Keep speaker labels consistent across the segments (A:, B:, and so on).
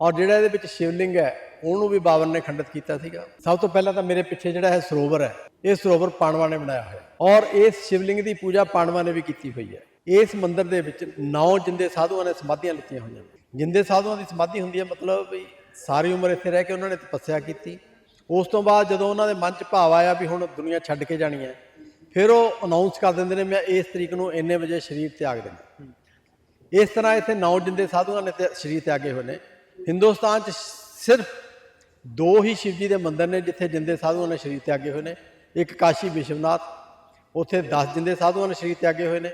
A: ਔਰ ਜਿਹੜਾ ਇਹਦੇ ਵਿੱਚ ਸ਼ਿਵਲਿੰਗ ਹੈ, ਉਹਨੂੰ ਵੀ ਬਾਬਰ ਨੇ ਖੰਡਿਤ ਕੀਤਾ ਸੀਗਾ। ਸਭ ਤੋਂ ਪਹਿਲਾਂ ਤਾਂ ਮੇਰੇ ਪਿੱਛੇ ਜਿਹੜਾ ਹੈ ਸਰੋਵਰ ਹੈ, ਇਹ ਸਰੋਵਰ ਪਾਂਡਵਾਂ ਨੇ ਬਣਾਇਆ ਹੋਇਆ। ਔਰ ਇਸ ਸ਼ਿਵਲਿੰਗ ਦੀ ਪੂਜਾ ਪਾਂਡਵਾਂ ਨੇ ਵੀ ਕੀਤੀ ਹੋਈ ਹੈ। ਇਸ ਮੰਦਿਰ ਦੇ ਵਿੱਚ ਨੌ ਜਿੰਦੇ ਸਾਧੂਆਂ ਨੇ ਸਮਾਧੀਆਂ ਲਿੱਤੀਆਂ ਹੋਈਆਂ ਨੇ। ਜਿੰਦੇ ਸਾਧੂਆਂ ਦੀ ਸਮਾਧੀ ਹੁੰਦੀ ਹੈ, ਮਤਲਬ ਵੀ ਸਾਰੀ ਉਮਰ ਇੱਥੇ ਰਹਿ ਕੇ ਉਹਨਾਂ ਨੇ ਤਪੱਸਿਆ ਕੀਤੀ। ਉਸ ਤੋਂ ਬਾਅਦ ਜਦੋਂ ਉਹਨਾਂ ਦੇ ਮਨ 'ਚ ਭਾਵ ਆਇਆ ਵੀ ਹੁਣ ਦੁਨੀਆ ਛੱਡ ਕੇ ਜਾਣੀ ਹੈ, ਫਿਰ ਉਹ ਅਨਾਉਂਸ ਕਰ ਦਿੰਦੇ ਨੇ, ਮੈਂ ਇਸ ਤਰੀਕ ਨੂੰ ਇੰਨੇ ਵਜੇ ਸਰੀਰ ਤਿਆਗ ਦਿੰਦਾ। ਇਸ ਤਰ੍ਹਾਂ ਇੱਥੇ ਨੌ ਜਿੰਦੇ ਸਾਧੂਆਂ ਨੇ ਤੇ ਸਰੀਰ ਤਿਆਗੇ ਹੋਏ ਨੇ। ਹਿੰਦੁਸਤਾਨ 'ਚ ਸਿਰਫ ਦੋ ਹੀ ਸ਼ਿਵ ਜੀ ਦੇ ਮੰਦਿਰ ਨੇ ਜਿੱਥੇ ਜਿੰਦੇ ਸਾਧੂਆਂ ਨੇ ਸਰੀਰ ਤਿਆਗੇ ਹੋਏ ਨੇ। ਇੱਕ ਕਾਸ਼ੀ ਵਿਸ਼ਵਨਾਥ ਉੱਥੇ 10 ਜਿੰਦੇ ਸਾਧੂਆਂ ਨੇ ਸਰੀਰ ਤਿਆਗੇ ਹੋਏ ਨੇ।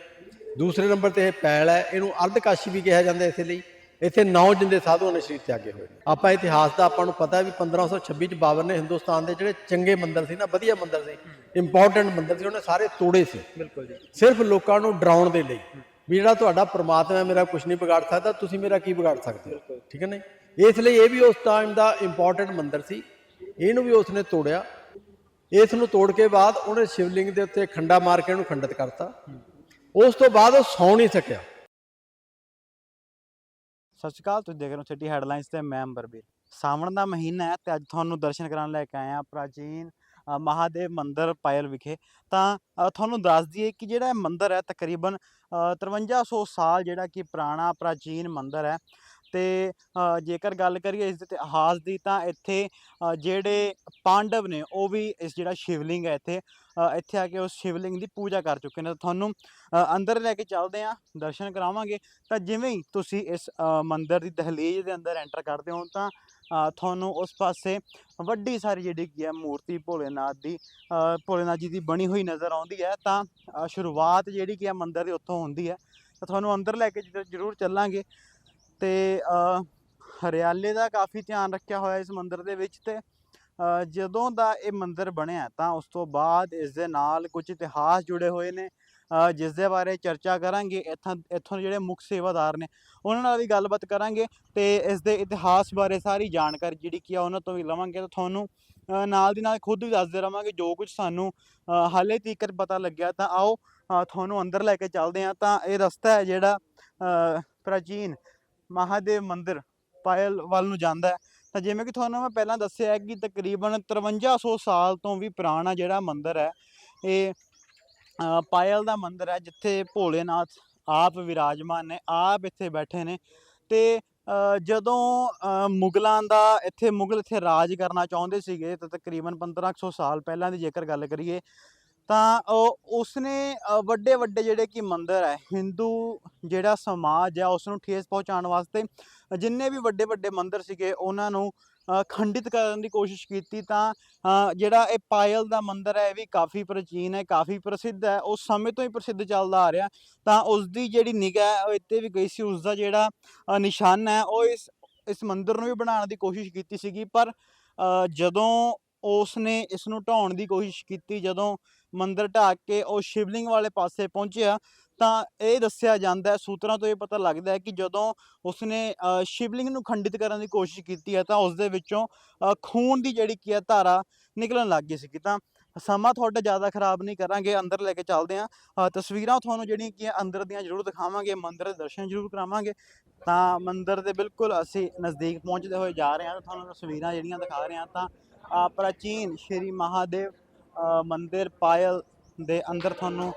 A: ਦੂਸਰੇ ਨੰਬਰ ਤੇ ਇਹ ਪੈਲ ਹੈ ਇਹਨੂੰ ਅਰਧ ਕਾਸ਼ੀ ਵੀ ਕਿਹਾ ਜਾਂਦਾ ਇਸੇ ਲਈ। ਇੱਥੇ ਨੌ ਜਿੰਦੇ ਸਾਧੂਆਂ ਨੇ ਸਰੀਰ ਤਿਆਗੇ ਹੋਏ ਨੇ। ਆਪਾਂ ਇਤਿਹਾਸ ਦਾ ਆਪਾਂ ਨੂੰ ਪਤਾ ਹੈ ਵੀ 1526 ਚ ਬਾਬਰ ਨੇ ਹਿੰਦੁਸਤਾਨ ਦੇ ਜਿਹੜੇ ਚੰਗੇ ਮੰਦਿਰ ਸੀ ਨਾ ਵਧੀਆ ਮੰਦਿਰ ਸੀ ਇੰਪੋਰਟੈਂਟ ਮੰਦਿਰ ਸੀ ਉਹਨੇ ਸਾਰੇ ਤੋੜੇ ਸੀ।
B: ਬਿਲਕੁਲ ਜੀ।
A: ਸਿਰਫ ਲੋਕਾਂ ਨੂੰ ਡਰਾਉਣ ਦੇ ਲਈ। ਵੀ ਜਿਹੜਾ ਤੁਹਾਡਾ ਪ੍ਰਮਾਤਮਾ ਹੈ, ਮੇਰਾ ਕੁਝ ਨਹੀਂ ਵਿਗਾੜ ਸਕਦਾ ਤੁਸੀਂ ਮੇਰਾ ਕੀ ਵਿਗਾੜ ਸਕਦੇ ਹੋ? ਠੀਕ ਹੈ ਨਾ ਜੀ? ਇਸ ਲਈ ਇਹ ਵੀ ਉਸ ਟਾਈਮ ਦਾ ਇੰਪੋਰਟੈਂਟ ਮੰਦਿਰ ਸੀ। ਇਹਨੂੰ ਵੀ ਉਸਨੇ ਤੋੜਿਆ। ਇਸ ਨੂੰ ਤੋੜ ਕੇ ਬਾਅਦ ਉਹਨੇ ਸ਼ਿਵਲਿੰਗ ਦੇ ਉੱਤੇ ਖੰਡਾ ਮਾਰ ਕੇ ਉਹਨੂੰ ਖੰਡਿਤ ਕਰਤਾ। ਉਸ ਤੋਂ ਬਾਅਦ ਉਹ ਸੌ ਨਹੀਂ ਸਕਿਆ।
B: ਸਤਿ ਸ਼੍ਰੀ ਅਕਾਲ ਤੁਸੀਂ ਦੇਖ ਰਹੇ ਹੋ ਸਿਟੀ ਹੈਡਲਾਈਨਸ ਤੇ ਮੈਂ ਅੰਬਰਬੀਰ ਸਾਵਣ ਦਾ ਮਹੀਨਾ ਹੈ ਤੇ ਅੱਜ ਤੁਹਾਨੂੰ ਦਰਸ਼ਨ ਕਰਾਉਣ ਲੈ ਕੇ ਆਏ ਆ ਪ੍ਰਾਚੀਨ ਮਹਾਦੇਵ ਮੰਦਿਰ ਪਾਇਲ ਵਿਖੇ। ਤਾਂ ਤੁਹਾਨੂੰ ਦੱਸ ਦਈਏ ਕਿ ਜਿਹੜਾ ਇਹ ਮੰਦਿਰ ਹੈ ਤਕਰੀਬਨ ਅ, 5300 ਸਾਲ ਜਿਹੜਾ ਕਿ ਪੁਰਾਣਾ ਪ੍ਰਾਚੀਨ ਮੰਦਿਰ ਹੈ ਤੇ ਜੇਕਰ ਗੱਲ ਕਰੀਏ ਇਸ ਦੇ ਇਤਿਹਾਸ ਦੀ ਤਾਂ ਇੱਥੇ ਜਿਹੜੇ ਪਾਂਡਵ ਨੇ ਉਹ ਵੀ ਇਸ ਜਿਹੜਾ ਸ਼ਿਵਲਿੰਗ ਹੈ ਇੱਥੇ ਇੱਥੇ ਆ ਕੇ ਉਸ ਸ਼ਿਵਲਿੰਗ ਦੀ ਪੂਜਾ ਕਰ ਚੁੱਕੇ ਨੇ। ਤਾਂ ਤੁਹਾਨੂੰ ਅੰਦਰ ਲੈ ਕੇ ਚੱਲਦੇ ਆ ਦਰਸ਼ਨ ਕਰਾਵਾਂਗੇ। ਤਾਂ ਜਿਵੇਂ ਹੀ ਤੁਸੀਂ ਇਸ ਅ, ਮੰਦਿਰ ਦੀ ਦਹਲੀਜ਼ ਦੇ ਅੰਦਰ ਐਂਟਰ ਕਰਦੇ ਹੋ ਤਾਂ ਤੁਹਾਨੂੰ ਉਸ ਪਾਸੇ ਵੱਡੀ ਸਾਰੀ ਜਿਹੜੀ ਕੀ ਹੈ ਮੂਰਤੀ ਭੋਲੇਨਾਥ ਦੀ ਭੋਲੇਨਾਥ ਜੀ ਦੀ ਬਣੀ ਹੋਈ ਨਜ਼ਰ ਆਉਂਦੀ ਹੈ। ਤਾਂ ਸ਼ੁਰੂਆਤ ਜਿਹੜੀ ਕੀ ਹੈ ਮੰਦਿਰ ਦੀ ਉੱਥੋਂ ਹੁੰਦੀ ਹੈ। ਤਾਂ ਤੁਹਾਨੂੰ ਅੰਦਰ ਲੈ ਕੇ ਜ- ਜ਼ਰੂਰ ਚੱਲਾਂਗੇ। ਤੇ ਹਰਿਆਲੇ ਦਾ ਕਾਫੀ ਧਿਆਨ ਰੱਖਿਆ ਹੋਇਆ ਇਸ ਮੰਦਿਰ ਦੇ ਵਿੱਚ ਤੇ ਜਦੋਂ ਦਾ ਇਹ ਮੰਦਿਰ ਬਣਿਆ ਤਾਂ ਉਸ ਤੋਂ ਬਾਅਦ ਇਸ ਦੇ ਨਾਲ ਕੁਝ ਇਤਿਹਾਸ ਜੁੜੇ ਹੋਏ ਨੇ ਅ, ਜਿਸ ਦੇ ਬਾਰੇ ਚਰਚਾ ਕਰਾਂਗੇ ਇੱਥਾਂ ਇੱਥੋਂ ਦੇ ਜਿਹੜੇ ਮੁੱਖ ਸੇਵਾਦਾਰ ਨੇ ਉਹਨਾਂ ਨਾਲ ਵੀ ਗੱਲਬਾਤ ਕਰਾਂਗੇ ਤੇ ਇਸ ਦੇ ਇਤਿਹਾਸ ਬਾਰੇ ਸਾਰੀ ਜਾਣਕਾਰੀ ਜਿਹੜੀ ਕੀ ਆ ਉਹਨਾਂ ਤੋਂ ਵੀ ਲਵਾਂਗੇ ਤਾਂ ਤੁਹਾਨੂੰ ਨਾਲ ਦੀ ਨਾਲ ਖੁਦ ਵੀ ਦੱਸਦੇ ਰਵਾਂਗੇ ਜੋ ਕੁਝ ਸਾਨੂੰ ਹਾਲੇ ਤੀਕਰ ਪਤਾ ਲੱਗਿਆ ਤਾਂ ਆਓ ਤੁਹਾਨੂੰ ਅੰਦਰ ਲੈ ਕੇ ਚੱਲਦੇ ਹਾਂ ਤਾਂ ਇਹ ਰਸਤਾ ਹੈ ਜਿਹੜਾ ਪ੍ਰਾਚੀਨ ਮਹਾਦੇਵ ਮੰਦਿਰ ਪਾਇਲ ਵੱਲ ਨੂੰ ਜਾਂਦਾ ਹੈ। ਤਾਂ ਜਿਵੇਂ ਕਿ ਤੁਹਾਨੂੰ ਮੈਂ ਪਹਿਲਾਂ ਦੱਸਿਆ ਕਿ ਤਕਰੀਬਨ 5300 ਸਾਲ ਤੋਂ ਵੀ ਪੁਰਾਣਾ ਜਿਹੜਾ ਮੰਦਿਰ ਹੈ, ਇਹ ਪਾਇਲ ਦਾ ਮੰਦਿਰ ਹੈ, ਜਿੱਥੇ ਭੋਲੇਨਾਥ ਆਪ ਵਿਰਾਜਮਾਨ ਨੇ, ਆਪ ਇੱਥੇ ਬੈਠੇ ਨੇ। ਤੇ ਜਦੋਂ ਮੁਗਲਾਂ ਦਾ ਇੱਥੇ, ਮੁਗਲ ਇੱਥੇ ਰਾਜ ਕਰਨਾ ਚਾਹੁੰਦੇ ਸੀਗੇ, ਤਾਂ ਤਕਰੀਬਨ 1500 ਸਾਲ ਪਹਿਲਾਂ ਦੀ ਜੇਕਰ ਗੱਲ ਕਰੀਏ ਤਾਂ ਉਹ ਉਸਨੇ ਵੱਡੇ ਵੱਡੇ ਜਿਹੜੇ ਕਿ ਮੰਦਰ ਹੈ ਹਿੰਦੂ ਜਿਹੜਾ ਸਮਾਜ ਹੈ ਉਸ ਨੂੰ ਠੇਸ ਪਹੁੰਚਾਉਣ ਵਾਸਤੇ ਜਿੰਨੇ ਵੀ ਵੱਡੇ ਵੱਡੇ ਮੰਦਰ ਸੀਗੇ, ਉਹਨਾਂ ਨੂੰ ਖੰਡਿਤ ਕਰਨ ਦੀ ਕੋਸ਼ਿਸ਼ ਕੀਤੀ ਤਾਂ ਜਿਹੜਾ ਇਹ ਪਾਇਲ ਦਾ ਮੰਦਰ ਹੈ, ਇਹ ਵੀ ਕਾਫੀ ਪ੍ਰਾਚੀਨ ਹੈ, ਕਾਫੀ ਪ੍ਰਸਿੱਧ ਹੈ, ਉਸ ਸਮੇਂ ਤੋਂ ਹੀ ਪ੍ਰਸਿੱਧ ਚੱਲਦਾ ਆ ਰਿਹਾ। ਤਾਂ ਉਸ ਦੀ ਜਿਹੜੀ ਨਿਗਾਹ ਹੈ, ਉਹ ਇੱਥੇ ਵੀ ਗਈ ਸੀ ਉਸ ਦਾ ਜਿਹੜਾ ਨਿਸ਼ਾਨ ਹੈ, ਉਹ ਇਸ ਇਸ ਮੰਦਰ ਨੂੰ ਵੀ ਬਣਾਉਣ ਦੀ ਕੋਸ਼ਿਸ਼ ਕੀਤੀ ਸੀਗੀ, ਪਰ ਜਦੋਂ ਉਸ ਨੇ ਇਸ ਨੂੰ ਢਾਉਣ ਦੀ ਕੋਸ਼ਿਸ਼ ਕੀਤੀ, ਜਦੋਂ ਮੰਦਿਰ ਢਾਹ ਕੇ ਉਹ ਸ਼ਿਵਲਿੰਗ ਵਾਲੇ ਪਾਸੇ ਪਹੁੰਚਿਆ, ਤਾਂ ਇਹ ਦੱਸਿਆ ਜਾਂਦਾ ਹੈ, ਸੂਤਰਾਂ ਤੋਂ ਇਹ ਪਤਾ ਲੱਗਦਾ ਹੈ ਕਿ ਜਦੋਂ ਉਸਨੇ ਸ਼ਿਵਲਿੰਗ ਨੂੰ ਖੰਡਿਤ ਕਰਨ ਦੀ ਕੋਸ਼ਿਸ਼ ਕੀਤੀ ਹੈ, ਤਾਂ ਉਸ ਦੇ ਵਿੱਚੋਂ ਖੂਨ ਦੀ ਜਿਹੜੀ ਕੀ ਹੈ ਧਾਰਾ ਨਿਕਲਣ ਲੱਗ ਗਈ ਸੀਗੀ। ਤਾਂ ਸਮਾਂ ਤੁਹਾਡਾ ਜ਼ਿਆਦਾ ਖਰਾਬ ਨਹੀਂ ਕਰਾਂਗੇ, ਅੰਦਰ ਲੈ ਕੇ ਚੱਲਦੇ ਹਾਂ। ਤਸਵੀਰਾਂ ਤੁਹਾਨੂੰ ਜਿਹੜੀਆਂ ਕੀ ਅੰਦਰ ਦੀਆਂ ਜ਼ਰੂਰ ਦਿਖਾਵਾਂਗੇ, ਮੰਦਿਰ ਦੇ ਦਰਸ਼ਨ ਜ਼ਰੂਰ ਕਰਾਵਾਂਗੇ। ਤਾਂ ਮੰਦਿਰ ਦੇ ਬਿਲਕੁਲ ਅਸੀਂ ਨਜ਼ਦੀਕ ਪਹੁੰਚਦੇ ਹੋਏ ਜਾ ਰਹੇ ਹਾਂ ਤੁਹਾਨੂੰ ਤਸਵੀਰਾਂ ਜਿਹੜੀਆਂ ਦਿਖਾ ਰਹੇ ਹਾਂ, ਤਾਂ ਪ੍ਰਾਚੀਨ ਸ਼੍ਰੀ ਮਹਾਦੇਵ ਮੰਦਿਰ ਪਾਇਲ ਦੇ ਅੰਦਰ ਤੁਹਾਨੂੰ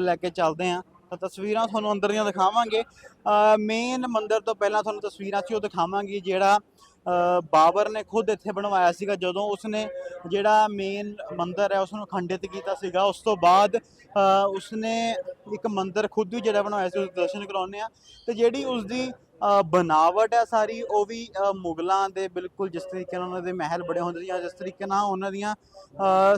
B: ਲੈ ਕੇ ਚੱਲਦੇ ਹਾਂ। ਤਾਂ ਤਸਵੀਰਾਂ ਤੁਹਾਨੂੰ ਅੰਦਰ ਦੀਆਂ ਦਿਖਾਵਾਂਗੇ। ਮੇਨ ਮੰਦਿਰ ਤੋਂ ਪਹਿਲਾਂ ਤੁਹਾਨੂੰ ਤਸਵੀਰਾਂ ਸੀ ਉਹ ਦਿਖਾਵਾਂਗੇ ਜਿਹੜਾ ਬਾਬਰ ਨੇ ਖੁਦ ਇੱਥੇ ਬਣਵਾਇਆ ਸੀਗਾ। ਜਦੋਂ ਉਸਨੇ ਜਿਹੜਾ ਮੇਨ ਮੰਦਿਰ ਹੈ ਉਸ ਨੂੰ ਖੰਡਿਤ ਕੀਤਾ ਸੀਗਾ ਉਸ ਤੋਂ ਬਾਅਦ ਉਸਨੇ ਇੱਕ ਮੰਦਿਰ ਖੁਦ ਵੀ ਜਿਹੜਾ ਬਣਵਾਇਆ ਸੀ ਉਸ ਦਰਸ਼ਨ ਕਰਾਉਂਦੇ ਆ ਤੇ ਜਿਹੜੀ ਉਸਦੀ ਅ, ਬਣਾਵਟ ਹੈ ਸਾਰੀ, ਉਹ ਵੀ ਮੁਗਲਾਂ ਦੇ ਬਿਲਕੁਲ ਜਿਸ ਤਰੀਕੇ ਨਾਲ ਉਹਨਾਂ ਦੇ ਮਹਿਲ ਬੜੇ ਹੁੰਦੇ ਸੀ ਜਾਂ ਜਿਸ ਤਰੀਕੇ ਨਾਲ ਉਹਨਾਂ ਦੀਆਂ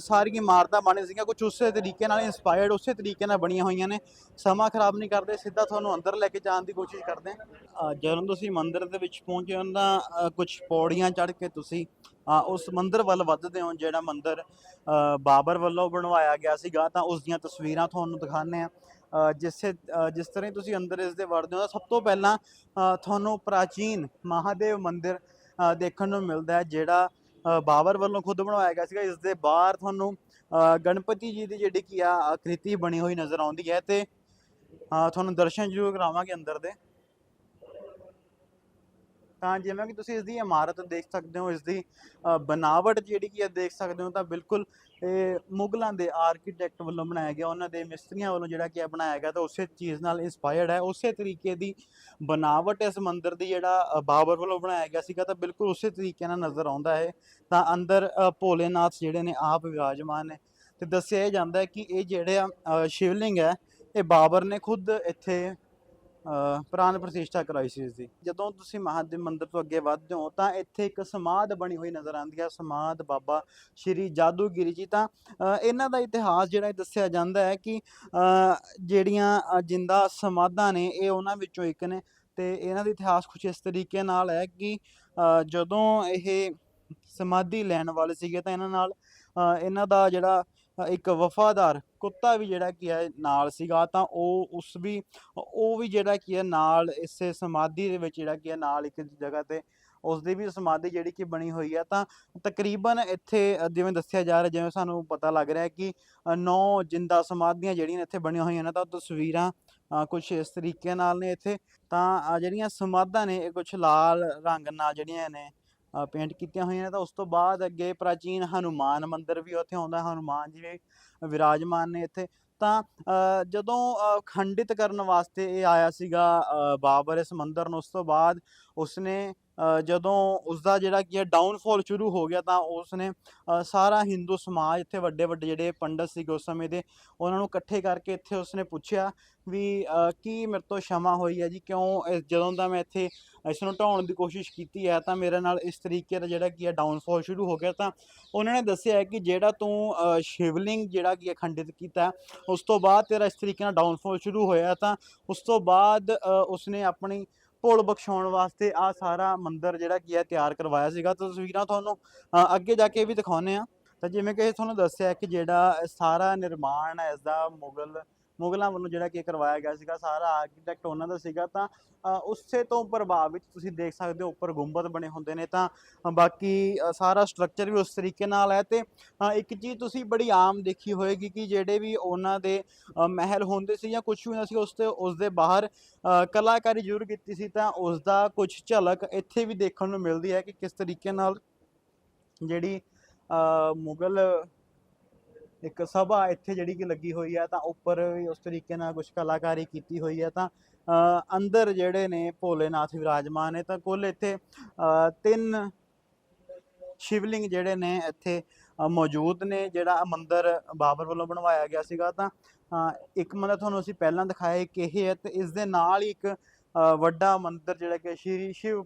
B: ਸਾਰੀਆਂ ਇਮਾਰਤਾਂ ਬਣੀਆਂ ਸੀਗੀਆਂ ਕੁਝ ਉਸੇ ਤਰੀਕੇ ਨਾਲ ਇਨਸਪਾਇਰਡ ਉਸੇ ਤਰੀਕੇ ਨਾਲ ਬਣੀਆਂ ਹੋਈਆਂ ਨੇ। ਸਮਾਂ ਖਰਾਬ ਨਹੀਂ ਕਰਦੇ, ਸਿੱਧਾ ਤੁਹਾਨੂੰ ਅੰਦਰ ਲੈ ਕੇ ਜਾਣ ਦੀ ਕੋਸ਼ਿਸ਼ ਕਰਦੇ ਹਾਂ। ਜਦੋਂ ਤੁਸੀਂ ਮੰਦਿਰ ਦੇ ਵਿੱਚ ਪਹੁੰਚੇ ਹੋ ਤਾਂ ਕੁਝ ਪੌੜੀਆਂ ਚੜ੍ਹ ਕੇ ਤੁਸੀਂ ਉਸ ਮੰਦਿਰ ਵੱਲ ਵੱਧਦੇ ਹੋ, ਜਿਹੜਾ ਮੰਦਿਰ ਬਾਬਰ ਵੱਲੋਂ ਬਣਵਾਇਆ ਗਿਆ ਸੀਗਾ, ਤਾਂ ਉਸ ਦੀਆਂ ਤਸਵੀਰਾਂ ਤੁਹਾਨੂੰ ਦਿਖਾਉਂਦੇ ਆ ਜਿਸੇ ਜਿਸ ਤਰ੍ਹਾਂ ਹੀ ਤੁਸੀਂ ਅੰਦਰ ਇਸ ਦੇ ਵੜਦੇ ਹੋ ਤਾਂ ਸਭ ਤੋਂ ਪਹਿਲਾਂ ਤੁਹਾਨੂੰ ਪ੍ਰਾਚੀਨ ਮਹਾਦੇਵ ਮੰਦਿਰ ਦੇਖਣ ਨੂੰ ਮਿਲਦਾ ਹੈ, ਜਿਹੜਾ ਬਾਬਰ ਵੱਲੋਂ ਖੁਦ ਬਣਵਾਇਆ ਗਿਆ ਸੀਗਾ। ਇਸ ਦੇ ਬਾਹਰ ਤੁਹਾਨੂੰ ਗਣਪਤੀ ਜੀ ਦੀ ਜਿਹੜੀ ਕੀ ਆ, ਆਕ੍ਰਿਤੀ ਬਣੀ ਹੋਈ ਨਜ਼ਰ ਆਉਂਦੀ ਹੈ ਤੇ ਤੁਹਾਨੂੰ ਦਰਸ਼ਨ ਜ਼ਰੂਰ ਕਰਾਵਾਂਗੇ ਅੰਦਰ ਦੇ। ਤਾਂ ਜਿਵੇਂ ਕਿ ਤੁਸੀਂ ਇਸ ਦੀ ਇਮਾਰਤ ਦੇਖ ਸਕਦੇ ਹੋ ਇਸ ਦੀ ਅ, ਬਣਾਵਟ ਜਿਹੜੀ ਕੀ ਹੈ ਦੇਖ ਸਕਦੇ ਹੋ ਤਾਂ ਬਿਲਕੁਲ ਇਹ ਮੁਗਲਾਂ ਦੇ ਆਰਕੀਟੈਕਟ ਵੱਲੋਂ ਬਣਾਇਆ ਗਿਆ ਉਹਨਾਂ ਦੇ ਮਿਸਤਰੀਆਂ ਵੱਲੋਂ ਜਿਹੜਾ ਕੀ ਹੈ ਬਣਾਇਆ ਗਿਆ ਤਾਂ ਉਸੇ ਚੀਜ਼ ਨਾਲ ਇੰਸਪਾਇਰਡ ਹੈ। ਉਸੇ ਤਰੀਕੇ ਦੀ ਬਣਾਵਟ ਇਸ ਮੰਦਿਰ ਦੀ ਜਿਹੜਾ ਬਾਬਰ ਵੱਲੋਂ ਬਣਾਇਆ ਗਿਆ ਸੀਗਾ ਤਾਂ ਬਿਲਕੁਲ ਉਸੇ ਤਰੀਕੇ ਨਾਲ ਨਜ਼ਰ ਆਉਂਦਾ ਹੈ। ਤਾਂ ਅੰਦਰ ਭੋਲੇਨਾਥ ਜਿਹੜੇ ਨੇ ਆਪ ਵਿਰਾਜਮਾਨ ਨੇ ਤੇ ਦੱਸਿਆ ਜਾਂਦਾ ਹੈ ਕਿ ਇਹ ਜਿਹੜੇ ਆ, ਸ਼ਿਵਲਿੰਗ ਹੈ ਇਹ ਬਾਬਰ ਨੇ ਖੁਦ ਇੱਥੇ ਪ੍ਰਾਣ ਪ੍ਰਤਿਸ਼ਠਾ ਕਰਾਈ ਸੀ ਇਸ ਦੀ ਜਦੋਂ ਤੁਸੀਂ ਮਹਾਦੇਵ ਮੰਦਿਰ ਤੋਂ ਅੱਗੇ ਵੱਧਦੇ ਹੋ, ਤਾਂ ਇੱਥੇ ਇੱਕ ਸਮਾਧ ਬਣੀ ਹੋਈ ਨਜ਼ਰ ਆਉਂਦੀ ਹੈ, ਸਮਾਧ ਬਾਬਾ ਸ਼੍ਰੀ ਜਾਦੂਗਿਰੀ ਜੀ। ਤਾਂ ਇਹਨਾਂ ਦਾ ਇਤਿਹਾਸ ਜਿਹੜਾ ਦੱਸਿਆ ਜਾਂਦਾ ਹੈ ਕਿ ਜਿਹੜੀਆਂ ਜਿੰਦਾ ਸਮਾਧਾਂ ਨੇ, ਇਹ ਉਹਨਾਂ ਵਿੱਚੋਂ ਇੱਕ ਨੇ। ਤੇ ਇਹਨਾਂ ਦਾ ਇਤਿਹਾਸ ਕੁਝ ਇਸ ਤਰੀਕੇ ਨਾਲ ਹੈ ਕਿ ਜਦੋਂ ਇਹ ਸਮਾਧੀ ਲੈਣ ਵਾਲੇ ਸੀਗੇ, ਤਾਂ ਇਹਨਾਂ ਨਾਲ ਇਹਨਾਂ ਦਾ ਜਿਹੜਾ ਇੱਕ ਵਫਾਦਾਰ ਕੁੱਤਾ ਵੀ ਜਿਹੜਾ ਕੀ ਹੈ ਨਾਲ ਸੀਗਾ, ਤਾਂ ਉਹ ਉਸ ਵੀ, ਉਹ ਵੀ ਜਿਹੜਾ ਕੀ ਹੈ ਨਾਲ ਇਸੇ ਸਮਾਧੀ ਦੇ ਵਿੱਚ ਜਿਹੜਾ ਕੀ ਹੈ ਨਾਲ ਇੱਕ ਜਗ੍ਹਾ ਤੇ ਉਸ ਦੀ ਵੀ ਸਮਾਧੀ ਜਿਹੜੀ ਕਿ ਬਣੀ ਹੋਈ ਹੈ, ਤਾਂ ਤਕਰੀਬਨ ਇੱਥੇ ਜਿਵੇਂ ਦੱਸਿਆ ਜਾ ਰਿਹਾ, ਜਿਵੇਂ ਸਾਨੂੰ ਪਤਾ ਲੱਗ ਰਿਹਾ ਕਿ ਨੌ ਜਿੰਦਾ ਸਮਾਧੀਆਂ ਜਿਹੜੀਆਂ ਇੱਥੇ ਬਣੀਆਂ ਹੋਈਆਂ ਨੇ, ਤਾਂ ਤਸਵੀਰਾਂ ਕੁਝ ਇਸ ਤਰੀਕੇ ਨਾਲ ਨੇ ਇੱਥੇ, ਤਾਂ ਜਿਹੜੀਆਂ ਸਮਾਧਾਂ ਨੇ, ਇਹ ਕੁਝ ਲਾਲ ਰੰਗ ਨਾਲ ਜਿਹੜੀਆਂ ਨੇ ਪੇਂਟ ਕੀਤੀਆਂ ਹੋਈਆਂ ਨੇ ਤਾਂ ਉਸ ਤੋਂ ਬਾਅਦ ਅੱਗੇ ਪ੍ਰਾਚੀਨ ਹਨੂਮਾਨ ਮੰਦਿਰ ਵੀ ਉੱਥੇ ਆਉਂਦਾ ਹਨੂਮਾਨ ਜੀ ਵੀ ਵਿਰਾਜਮਾਨ ਨੇ ਇੱਥੇ। ਤਾਂ ਜਦੋਂ ਖੰਡਿਤ ਕਰਨ ਵਾਸਤੇ ਇਹ ਆਇਆ ਸੀਗਾ ਬਾਬਰ ਇਸ ਮੰਦਰ ਨੂੰ, ਉਸ ਤੋਂ ਬਾਅਦ ਉਸਨੇ ਅ, ਜਦੋਂ ਉਸਦਾ ਜਿਹੜਾ ਕੀ ਹੈ ਡਾਊਨਫਾਲ ਸ਼ੁਰੂ ਹੋ ਗਿਆ ਤਾਂ ਉਸਨੇ ਅ, ਸਾਰਾ ਹਿੰਦੂ ਸਮਾਜ ਇੱਥੇ ਵੱਡੇ ਵੱਡੇ ਜਿਹੜੇ ਪੰਡਤ ਸੀਗੇ ਉਸ ਸਮੇਂ ਦੇ ਉਹਨਾਂ ਨੂੰ ਇਕੱਠੇ ਕਰਕੇ ਇੱਥੇ ਉਸਨੇ ਪੁੱਛਿਆ ਵੀ ਕੀ ਮੇਰੇ ਤੋਂ ਸ਼ਮਾ ਹੋਈ ਹੈ ਜੀ? ਕਿਉਂ ਜਦੋਂ ਦਾ ਮੈਂ ਇੱਥੇ ਇਸ ਨੂੰ ਢਾਉਣ ਦੀ ਕੋਸ਼ਿਸ਼ ਕੀਤੀ ਹੈ ਤਾਂ ਮੇਰੇ ਨਾਲ ਇਸ ਤਰੀਕੇ ਦਾ ਜਿਹੜਾ ਕੀ ਹੈ ਡਾਊਨਫਾਲ ਸ਼ੁਰੂ ਹੋ ਗਿਆ ਤਾਂ ਉਹਨਾਂ ਨੇ ਦੱਸਿਆ ਕਿ ਜਿਹੜਾ ਤੂੰ ਸ਼ਿਵਲਿੰਗ ਜਿਹੜਾ ਕੀ ਹੈ ਖੰਡਿਤ ਕੀਤਾ ਉਸ ਤੋਂ ਬਾਅਦ ਤੇਰਾ ਇਸ ਤਰੀਕੇ ਨਾਲ ਡਾਊਨਫਾਲ ਸ਼ੁਰੂ ਹੋਇਆ ਤਾਂ ਉਸ ਤੋਂ ਬਾਅਦ ਉਸਨੇ ਆਪਣੀ ਭੁੱਲ ਬਖਸ਼ਾਉਣ ਵਾਸਤੇ ਆ ਸਾਰਾ ਮੰਦਿਰ ਜਿਹੜਾ ਕੀ ਹੈ ਤਿਆਰ ਕਰਵਾਇਆ ਸੀਗਾ। ਤਾਂ ਤਸਵੀਰਾਂ ਤੁਹਾਨੂੰ ਅ, ਅੱਗੇ ਜਾ ਕੇ ਵੀ ਦਿਖਾਉਂਦੇ ਆ ਤਾਂ ਜਿਵੇਂ ਕਿ ਤੁਹਾਨੂੰ ਦੱਸਿਆ ਕਿ ਜਿਹੜਾ ਸਾਰਾ ਨਿਰਮਾਣ ਹੈ ਇਸ ਦਾ ਮੁਗਲ ਮੁਗਲਾਂ ਵੱਲੋਂ ਜਿਹੜਾ ਕਿ ਕਰਵਾਇਆ ਗਿਆ ਸੀਗਾ, ਸਾਰਾ ਆਰਕੀਟੈਕਟ ਉਹਨਾਂ ਦਾ ਸੀਗਾ, ਤਾਂ ਉਸੇ ਤੋਂ ਪ੍ਰਭਾਵ ਵਿੱਚ ਤੁਸੀਂ ਦੇਖ ਸਕਦੇ ਹੋ, ਉੱਪਰ ਗੁੰਬਦ ਬਣੇ ਹੁੰਦੇ ਨੇ, ਤਾਂ ਬਾਕੀ ਸਾਰਾ ਸਟਰਕਚਰ ਵੀ ਉਸ ਤਰੀਕੇ ਨਾਲ ਹੈ ਤੇ ਇੱਕ ਚੀਜ਼ ਤੁਸੀਂ ਬੜੀ ਆਮ ਦੇਖੀ ਹੋਏਗੀ ਕਿ ਜਿਹੜੇ ਵੀ ਉਹਨਾਂ ਦੇ ਮਹਿਲ ਹੁੰਦੇ ਸੀ ਜਾਂ ਕੁਝ ਵੀ ਹੁੰਦਾ ਸੀ, ਉਸ ਤੇ, ਉਸ ਦੇ ਬਾਹਰ ਕਲਾਕਾਰੀ ਜ਼ਰੂਰ ਕੀਤੀ ਸੀ, ਤਾਂ ਉਸ ਦਾ ਕੁਝ ਝਲਕ ਇੱਥੇ ਵੀ ਦੇਖਣ ਨੂੰ ਮਿਲਦੀ ਹੈ ਕਿ ਕਿਸ ਤਰੀਕੇ ਨਾਲ ਜਿਹੜੀ ਮੁਗਲ ਇੱਕ ਸਭਾ ਇੱਥੇ ਜਿਹੜੀ ਕਿ ਲੱਗੀ ਹੋਈ ਹੈ, ਤਾਂ ਉੱਪਰ ਵੀ ਉਸ ਤਰੀਕੇ ਨਾਲ ਕੁਝ ਕਲਾਕਾਰੀ ਕੀਤੀ ਹੋਈ ਹੈ, ਤਾਂ ਅੰਦਰ ਜਿਹੜੇ ਨੇ ਭੋਲੇਨਾਥ ਵਿਰਾਜਮਾਨ ਨੇ, ਤਾਂ ਕੁੱਲ ਇੱਥੇ ਤਿੰਨ ਸ਼ਿਵਲਿੰਗ ਜਿਹੜੇ ਨੇ ਇੱਥੇ ਮੌਜੂਦ ਨੇ, ਜਿਹੜਾ ਮੰਦਿਰ ਬਾਬਰ ਵੱਲੋਂ ਬਣਵਾਇਆ ਗਿਆ ਸੀਗਾ, ਤਾਂ ਇੱਕ ਮੰਦਿਰ ਤੁਹਾਨੂੰ ਅਸੀਂ ਪਹਿਲਾਂ ਦਿਖਾਇਆ ਇੱਕ ਇਹ ਹੈ, ਤੇ ਇਸ ਦੇ ਨਾਲ ਹੀ ਇੱਕ ਵੱਡਾ ਮੰਦਿਰ ਜਿਹੜਾ ਕਿ ਸ਼੍ਰੀ ਸ਼ਿਵ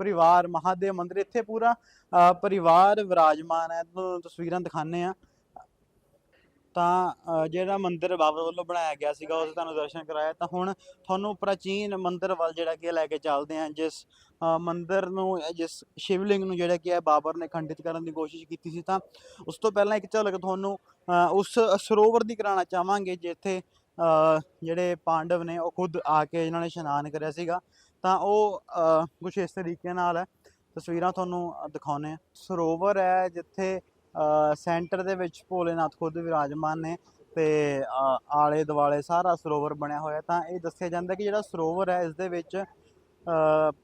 B: ਪਰਿਵਾਰ ਮਹਾਦੇਵ ਮੰਦਿਰ, ਇੱਥੇ ਪੂਰਾ ਪਰਿਵਾਰ ਵਿਰਾਜਮਾਨ ਹੈ, ਤੁਹਾਨੂੰ ਤਸਵੀਰਾਂ ਦਿਖਾਣੇ ਆ ਤਾਂ ਜਿਹੜਾ ਮੰਦਿਰ ਬਾਬਰ ਵੱਲੋਂ ਬਣਾਇਆ ਗਿਆ ਸੀਗਾ ਉਸ ਦੇ ਤੁਹਾਨੂੰ ਦਰਸ਼ਨ ਕਰਾਇਆ। ਤਾਂ ਹੁਣ ਤੁਹਾਨੂੰ ਪ੍ਰਾਚੀਨ ਮੰਦਿਰ ਵੱਲ ਜਿਹੜਾ ਕਿ ਲੈ ਕੇ ਚੱਲਦੇ ਹਾਂ ਜਿਸ ਅ, ਮੰਦਿਰ ਨੂੰ ਜਿਸ ਸ਼ਿਵਲਿੰਗ ਨੂੰ ਜਿਹੜਾ ਕਿ ਹੈ ਬਾਬਰ ਨੇ ਖੰਡਿਤ ਕਰਨ ਦੀ ਕੋਸ਼ਿਸ਼ ਕੀਤੀ ਸੀ ਤਾਂ ਉਸ ਤੋਂ ਪਹਿਲਾਂ ਇੱਕ ਝਲਕ ਤੁਹਾਨੂੰ ਉਸ ਸਰੋਵਰ ਦੀ ਕਰਾਉਣਾ ਚਾਹਾਂਗੇ ਜਿੱਥੇ ਜਿਹੜੇ ਪਾਂਡਵ ਨੇ ਉਹ ਖੁਦ ਆ ਕੇ ਇਹਨਾਂ ਨੇ ਇਸ਼ਨਾਨ ਕਰਿਆ ਸੀਗਾ। ਤਾਂ ਉਹ ਕੁਝ ਇਸ ਤਰੀਕੇ ਨਾਲ ਹੈ। ਤਸਵੀਰਾਂ ਤੁਹਾਨੂੰ ਅ, ਦਿਖਾਉਂਦੇ ਆ ਸਰੋਵਰ ਹੈ ਜਿੱਥੇ ਸੈਂਟਰ ਦੇ ਵਿੱਚ ਭੋਲੇਨਾਥ ਖੁਦ ਵਿਰਾਜਮਾਨ ਨੇ ਤੇ ਆਲੇ ਦੁਆਲੇ ਸਾਰਾ ਸਰੋਵਰ ਬਣਿਆ ਹੋਇਆ ਤਾਂ ਇਹ ਦੱਸਿਆ ਜਾਂਦਾ ਕਿ ਜਿਹੜਾ ਸਰੋਵਰ ਹੈ, ਇਸ ਦੇ ਵਿੱਚ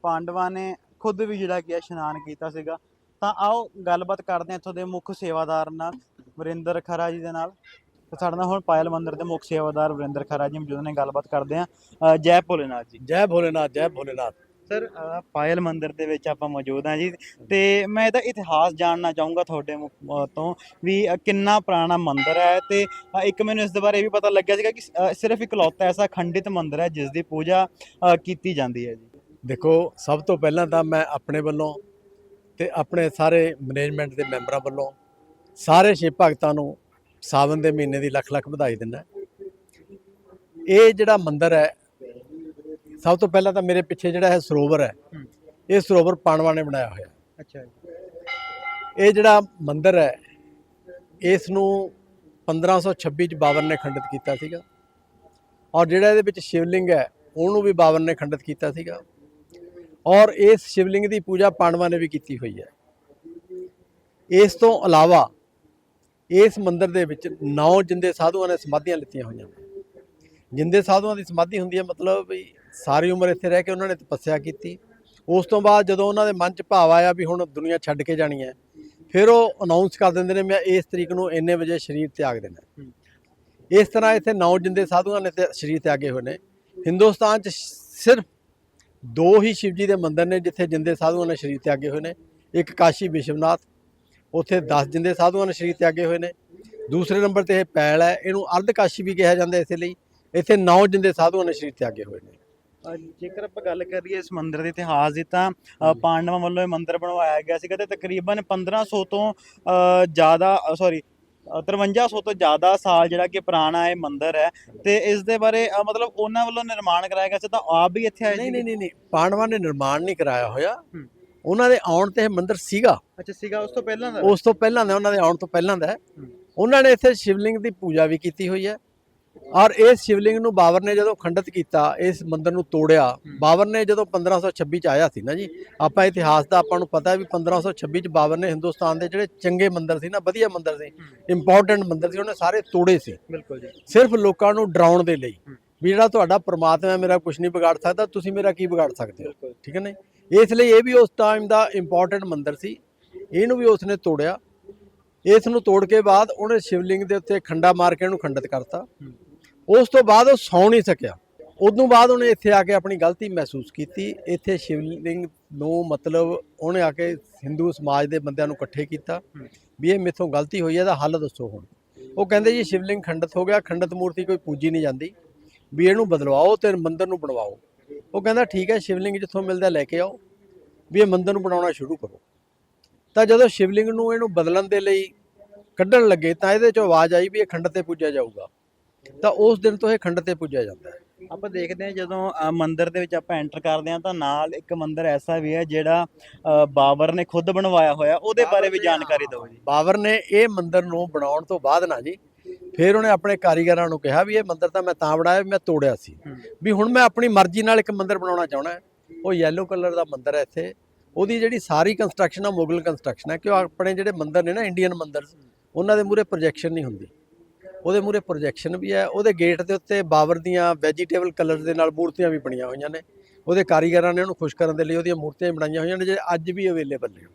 B: ਪਾਂਡਵਾਂ ਨੇ ਖੁਦ ਵੀ ਜਿਹੜਾ ਕੀ ਹੈ ਇਸ਼ਨਾਨ ਕੀਤਾ ਸੀਗਾ। ਤਾਂ ਆਓ ਗੱਲਬਾਤ ਕਰਦੇ ਹਾਂ ਇੱਥੋਂ ਦੇ ਮੁੱਖ ਸੇਵਾਦਾਰ ਨਾਲ, ਵਰਿੰਦਰ ਖਰਾ ਜੀ ਦੇ ਨਾਲ। ਤੇ ਸਾਡੇ ਨਾਲ ਹੁਣ ਪਾਇਲ ਮੰਦਰ ਦੇ ਮੁੱਖ ਸੇਵਾਦਾਰ ਵਰਿੰਦਰ ਖਰਾ ਜੀ ਮੌਜੂਦ ਨੇ, ਗੱਲਬਾਤ ਕਰਦੇ ਹਾਂ। ਜੈ ਭੋਲੇਨਾਥ ਜੀ।
A: ਜੈ ਭੋਲੇਨਾਥ ਜੈ ਭੋਲੇਨਾਥ।
B: ਸਰ ਅ, ਪਾਇਲ ਮੰਦਿਰ ਦੇ ਵਿੱਚ ਆਪਾਂ ਮੌਜੂਦ ਹਾਂ ਜੀ ਤੇ ਮੈਂ ਇਹਦਾ ਇਤਿਹਾਸ ਜਾਣਨਾ ਚਾਹੂੰਗਾ ਤੁਹਾਡੇ ਮੁ- ਅ, ਤੋਂ ਵੀ ਅ, ਕਿੰਨਾ ਪੁਰਾਣਾ ਮੰਦਿਰ ਹੈ ਤੇ ਅ, ਇੱਕ ਮੈਨੂੰ ਇਸ ਦੇ ਬਾਰੇ ਇਹ ਵੀ ਪਤਾ ਲੱਗਿਆ ਸੀਗਾ ਕਿ ਅ, ਸਿਰਫ ਇਕਲੌਤਾ ਐਸਾ ਖੰਡਿਤ ਮੰਦਿਰ ਹੈ ਜਿਸ ਦੀ ਪੂਜਾ ਅ, ਕੀਤੀ ਜਾਂਦੀ ਹੈ ਜੀ।
A: ਦੇਖੋ ਸਭ ਤੋਂ ਪਹਿਲਾਂ ਤਾਂ ਮੈਂ ਆਪਣੇ ਵੱਲੋਂ ਤੇ ਆਪਣੇ ਸਾਰੇ ਮੈਨੇਜਮੈਂਟ ਦੇ ਮੈਂਬਰਾਂ ਵੱਲੋਂ ਸਾਰੇ ਸ਼ਿਵ ਭਗਤਾਂ ਨੂੰ ਸਾਵਨ ਦੇ ਮਹੀਨੇ ਦੀ ਲੱਖ ਲੱਖ ਵਧਾਈ ਦਿੰਦਾ। ਇਹ ਜਿਹੜਾ ਮੰਦਿਰ ਹੈ ਸਭ ਤੋਂ ਪਹਿਲਾਂ ਤਾਂ ਮੇਰੇ ਪਿੱਛੇ ਜਿਹੜਾ ਹੈ ਸਰੋਵਰ ਹੈ। ਇਹ ਸਰੋਵਰ ਪਾਂਡਵਾਂ ਨੇ ਬਣਾਇਆ ਹੋਇਆ।
B: ਅੱਛਾ
A: ਇਹ ਜਿਹੜਾ ਮੰਦਿਰ ਹੈ ਇਸ ਨੂੰ 1526 ਚ ਬਾਬਰ ਨੇ ਖੰਡਿਤ ਕੀਤਾ ਸੀਗਾ। ਔਰ ਜਿਹੜਾ ਇਹਦੇ ਵਿੱਚ ਸ਼ਿਵਲਿੰਗ ਹੈ ਉਹਨੂੰ ਵੀ ਬਾਬਰ ਨੇ ਖੰਡਿਤ ਕੀਤਾ ਸੀਗਾ। ਔਰ ਇਸ ਸ਼ਿਵਲਿੰਗ ਦੀ ਪੂਜਾ ਪਾਂਡਵਾਂ ਨੇ ਵੀ ਕੀਤੀ ਹੋਈ ਹੈ। ਇਸ ਤੋਂ ਇਲਾਵਾ ਇਸ ਮੰਦਿਰ ਦੇ ਵਿੱਚ ਨੌ ਜਿੰਦੇ ਸਾਧੂਆਂ ਨੇ ਸਮਾਧੀਆਂ ਲਿੱਤੀਆਂ ਹੋਈਆਂ ਜਿੰਦੇ ਸਾਧੂਆਂ ਦੀ ਸਮਾਧੀ ਹੁੰਦੀ ਹੈ ਮਤਲਬ ਵੀ ਸਾਰੀ ਉਮਰ ਇੱਥੇ ਰਹਿ ਕੇ ਉਹਨਾਂ ਨੇ ਤਪੱਸਿਆ ਕੀਤੀ। ਉਸ ਤੋਂ ਬਾਅਦ ਜਦੋਂ ਉਹਨਾਂ ਦੇ ਮਨ 'ਚ ਭਾਵ ਆਇਆ ਵੀ ਹੁਣ ਦੁਨੀਆ ਛੱਡ ਕੇ ਜਾਣੀ ਹੈ ਫਿਰ ਉਹ ਅਨਾਉਂਸ ਕਰ ਦਿੰਦੇ ਨੇ ਮੈਂ ਇਸ ਤਰੀਕ ਨੂੰ ਇੰਨੇ ਵਜੇ ਸਰੀਰ ਤਿਆਗ ਦੇਣਾ। ਇਸ ਤਰ੍ਹਾਂ ਇੱਥੇ ਨੌ ਜਿੰਦੇ ਸਾਧੂਆਂ ਨੇ ਸਰੀਰ ਤਿਆਗੇ ਹੋਏ ਨੇ। ਹਿੰਦੁਸਤਾਨ 'ਚ ਸਿਰਫ ਦੋ ਹੀ ਸ਼ਿਵਜੀ ਦੇ ਮੰਦਿਰ ਨੇ ਜਿੱਥੇ ਜਿੰਦੇ ਸਾਧੂਆਂ ਨੇ ਸਰੀਰ ਤਿਆਗੇ ਹੋਏ ਨੇ। ਇੱਕ ਕਾਸ਼ੀ ਵਿਸ਼ਵਨਾਥ ਉੱਥੇ 10 ਜਿੰਦੇ ਸਾਧੂਆਂ ਨੇ ਸਰੀਰ ਤਿਆਗੇ ਹੋਏ ਨੇ। ਦੂਸਰੇ ਨੰਬਰ ਤੇ ਇਹ ਪੈਲ ਹੈ ਇਹਨੂੰ ਅਰਧ ਕਾਸ਼ੀ ਵੀ ਕਿਹਾ ਜਾਂਦਾ ਇਸੇ ਲਈ। ਇੱਥੇ ਨੌ ਜਿੰਦੇ ਸਾਧੂਆਂ ਨੇ ਸਰੀਰ ਤਿਆਗੇ ਹੋਏ ਨੇ।
B: ਜੇਕਰ ਆਪਾਂ ਗੱਲ ਕਰੀਏ ਇਸ ਮੰਦਿਰ ਦੇ ਇਤਿਹਾਸ ਦੀ ਤਾਂ ਪਾਂਡਵਾਂ ਵੱਲੋਂ ਇਹ ਮੰਦਿਰ ਬਣਵਾਇਆ ਗਿਆ ਸੀਗਾ ਤੇ ਤਕਰੀਬਨ 1500 ਤੋਂ ਜ਼ਿਆਦਾ ਸੌਰੀ 5300 ਤੋਂ ਜ਼ਿਆਦਾ ਸਾਲ ਜਿਹੜਾ ਕਿ ਪੁਰਾਣਾ ਇਹ ਮੰਦਿਰ ਹੈ ਤੇ ਇਸ ਦੇ ਬਾਰੇ ਮਤਲਬ ਉਹਨਾਂ ਵੱਲੋਂ ਨਿਰਮਾਣ ਕਰਾਇਆ ਗਿਆ ਸੀ ਤਾਂ ਆਪ ਵੀ ਇੱਥੇ ਆਏ
A: ਨਹੀਂ
B: ਸੀ
A: ਨਹੀਂ ਨਹੀਂ ਨਹੀਂ ਪਾਂਡਵਾਂ ਨੇ ਨਿਰਮਾਣ ਨਹੀਂ ਕਰਾਇਆ ਹੋਇਆ। ਉਹਨਾਂ ਦੇ ਆਉਣ ਤੇ ਇਹ ਮੰਦਿਰ ਸੀਗਾ।
B: ਅੱਛਾ ਸੀਗਾ ਉਸ ਤੋਂ ਪਹਿਲਾਂ ਦਾ?
A: ਉਸ ਤੋਂ ਪਹਿਲਾਂ ਦਾ ਉਹਨਾਂ ਦੇ ਆਉਣ ਤੋਂ ਪਹਿਲਾਂ ਦਾ। ਉਹਨਾਂ ਨੇ ਇੱਥੇ ਸ਼ਿਵਲਿੰਗ ਦੀ ਪੂਜਾ ਵੀ ਕੀਤੀ ਹੋਈ ਹੈ। ਔਰ ਇਸ ਸ਼ਿਵਲਿੰਗ ਨੂੰ ਬਾਬਰ ਨੇ ਜਦੋਂ ਖੰਡਿਤ ਕੀਤਾ ਇਸ ਮੰਦਿਰ ਨੂੰ ਤੋੜਿਆ। ਬਾਬਰ ਨੇ ਜਦੋਂ 1526 ਚ ਆਇਆ ਸੀ ਨਾ ਜੀ ਆਪਾਂ ਇਤਿਹਾਸ ਦਾ ਆਪਾਂ ਨੂੰ ਪਤਾ ਵੀ 1526 ਚ ਬਾਬਰ ਨੇ ਹਿੰਦੁਸਤਾਨ ਦੇ ਜਿਹੜੇ ਚੰਗੇ ਮੰਦਿਰ ਸੀ ਨਾ ਵਧੀਆ ਮੰਦਿਰ ਸੀ ਇੰਪੋਰਟੈਂਟ ਮੰਦਿਰ ਸੀ ਉਹਨੇ ਸਾਰੇ ਤੋੜੇ ਸੀ।
B: ਬਿਲਕੁਲ ਜੀ।
A: ਸਿਰਫ ਲੋਕਾਂ ਨੂੰ ਡਰਾਉਣ ਦੇ ਲਈ। ਵੀ ਜਿਹੜਾ ਤੁਹਾਡਾ ਪ੍ਰਮਾਤਮਾ ਮੇਰਾ ਕੁਝ ਨਹੀਂ ਵਿਗਾੜ ਸਕਦਾ ਤੁਸੀਂ ਮੇਰਾ ਕੀ ਵਿਗਾੜ ਸਕਦੇ ਹੋ? ਠੀਕ ਹੈ ਨਾ? ਇਸ ਲਈ ਇਹ ਵੀ ਉਸ ਟਾਈਮ ਦਾ ਇੰਪੋਰਟੈਂਟ ਮੰਦਿਰ ਸੀ। ਇਹਨੂੰ ਵੀ ਉਸਨੇ ਤੋੜਿਆ। ਇਸ ਨੂੰ ਤੋੜ ਕੇ ਬਾਅਦ ਉਹਨੇ ਸ਼ਿਵਲਿੰਗ ਦੇ ਉੱਤੇ ਖੰਡਾ ਮਾਰ ਕੇ ਇਹਨੂੰ ਖੰਡਿਤ ਕਰਤਾ। ਉਸ ਤੋਂ ਬਾਅਦ ਉਹ ਸੌ ਨਹੀਂ ਸਕਿਆ। ਉਦੋਂ ਬਾਅਦ ਉਹਨੇ ਇੱਥੇ ਆ ਕੇ ਆਪਣੀ ਗਲਤੀ ਮਹਿਸੂਸ ਕੀਤੀ। ਇੱਥੇ ਸ਼ਿਵਲਿੰਗ ਨੂੰ ਮਤਲਬ ਉਹਨੇ ਆ ਕੇ ਹਿੰਦੂ ਸਮਾਜ ਦੇ ਬੰਦਿਆਂ ਨੂੰ ਇਕੱਠੇ ਕੀਤਾ ਵੀ ਇਹ ਮੇਥੋਂ ਗਲਤੀ ਹੋਈ ਹੈ, ਇਹਦਾ ਹੱਲ ਦੱਸੋ ਹੁਣ। ਉਹ ਕਹਿੰਦੇ ਜੀ ਸ਼ਿਵਲਿੰਗ ਖੰਡਿਤ ਹੋ ਗਿਆ, ਖੰਡਿਤ ਮੂਰਤੀ ਕੋਈ ਪੂਜੀ ਨਹੀਂ ਜਾਂਦੀ ਵੀ ਇਹਨੂੰ ਬਦਲਵਾਓ ਤੇ ਮੰਦਿਰ ਨੂੰ ਬਣਵਾਓ। ਉਹ ਕਹਿੰਦਾ ਠੀਕ ਹੈ, ਸ਼ਿਵਲਿੰਗ ਜਿੱਥੋਂ ਮਿਲਦਾ ਲੈ ਕੇ ਆਓ ਵੀ ਇਹ ਮੰਦਿਰ ਨੂੰ ਬਣਾਉਣਾ ਸ਼ੁਰੂ ਕਰੋ। ਤਾਂ ਜਦੋਂ ਸ਼ਿਵਲਿੰਗ ਨੂੰ ਇਹਨੂੰ ਬਦਲਣ ਦੇ ਲਈ ਕੱਢਣ ਲੱਗੇ ਤਾਂ ਇਹਦੇ ਚੋਂ ਆਵਾਜ਼ ਆਈ ਵੀ ਇਹ ਖੰਡ ਤੇ ਪੂਜਿਆ ਜਾਊਗਾ। ਤਾਂ ਉਸ ਦਿਨ ਤੋਂ ਇਹ ਖੰਡ ਤੇ ਪੂਜਿਆ ਜਾਂਦਾ ਹੈ।
B: ਆਪਾਂ ਦੇਖਦੇ ਹਾਂ ਜਦੋਂ ਅ, ਮੰਦਿਰ ਦੇ ਵਿੱਚ ਆਪਾਂ ਐਂਟਰ ਕਰਦੇ ਹਾਂ ਤਾਂ ਨਾਲ ਇੱਕ ਮੰਦਿਰ ਐਸਾ ਵੀ ਹੈ ਜਿਹੜਾ ਅ, ਬਾਬਰ ਨੇ ਖੁਦ ਬਣਵਾਇਆ ਹੋਇਆ ਉਹਦੇ ਬਾਰੇ ਵੀ ਜਾਣਕਾਰੀ ਦਿਓ ਜੀ।
A: ਬਾਬਰ ਨੇ ਇਹ ਮੰਦਿਰ ਨੂੰ ਬਣਾਉਣ ਤੋਂ ਬਾਅਦ ਨਾ ਜੀ ਫਿਰ ਉਹਨੇ ਆਪਣੇ ਕਾਰੀਗਰਾਂ ਨੂੰ ਕਿਹਾ ਵੀ ਇਹ ਮੰਦਿਰ ਤਾਂ ਮੈਂ ਤਾਂ ਬਣਾਇਆ ਵੀ ਮੈਂ ਤੋੜਿਆ ਸੀ। ਵੀ ਹੁਣ ਮੈਂ ਆਪਣੀ ਮਰਜ਼ੀ ਨਾਲ ਇੱਕ ਮੰਦਿਰ ਬਣਾਉਣਾ ਚਾਹਣਾ ਹੈ। ਉਹ ਯੈਲੋ ਕਲਰ ਦਾ ਮੰਦਿਰ ਹੈ ਇੱਥੇ। ਉਹਦੀ ਜਿਹੜੀ ਸਾਰੀ ਕੰਸਟਰਕਸ਼ਨ ਆ ਮੁਗਲ ਕੰਸਟਰਕਸ਼ਨ ਹੈ ਕਿ ਉਹ ਆਪਣੇ ਜਿਹੜੇ ਮੰਦਿਰ ਨੇ ਨਾ ਇੰਡੀਅਨ ਮੰਦਿਰ ਉਹਨਾਂ ਦੇ ਮੂਰੇ ਪ੍ਰੋਜੈਕਸ਼ਨ ਨਹੀਂ ਹੁੰਦੀ। ਉਹਦੇ ਮੂਰੇ ਪ੍ਰੋਜੈਕਸ਼ਨ ਵੀ ਹੈ ਉਹਦੇ ਗੇਟ ਦੇ ਉੱਤੇ ਬਾਬਰ ਦੀਆਂ ਵੈਜੀਟੇਬਲ ਕਲਰ ਦੇ ਨਾਲ ਮੂਰਤੀਆਂ ਵੀ ਬਣੀਆਂ ਹੋਈਆਂ ਨੇ। ਉਹਦੇ ਕਾਰੀਗਰਾਂ ਨੇ ਉਹਨੂੰ ਖੁਸ਼ ਕਰਨ ਦੇ ਲਈ ਉਹਦੀਆਂ ਮੂਰਤੀਆਂ ਬਣਾਈਆਂ ਹੋਈਆਂ ਨੇ ਜਿਹੜੇ ਅੱਜ ਵੀ ਅਵੇਲੇਬਲ ਨੇ।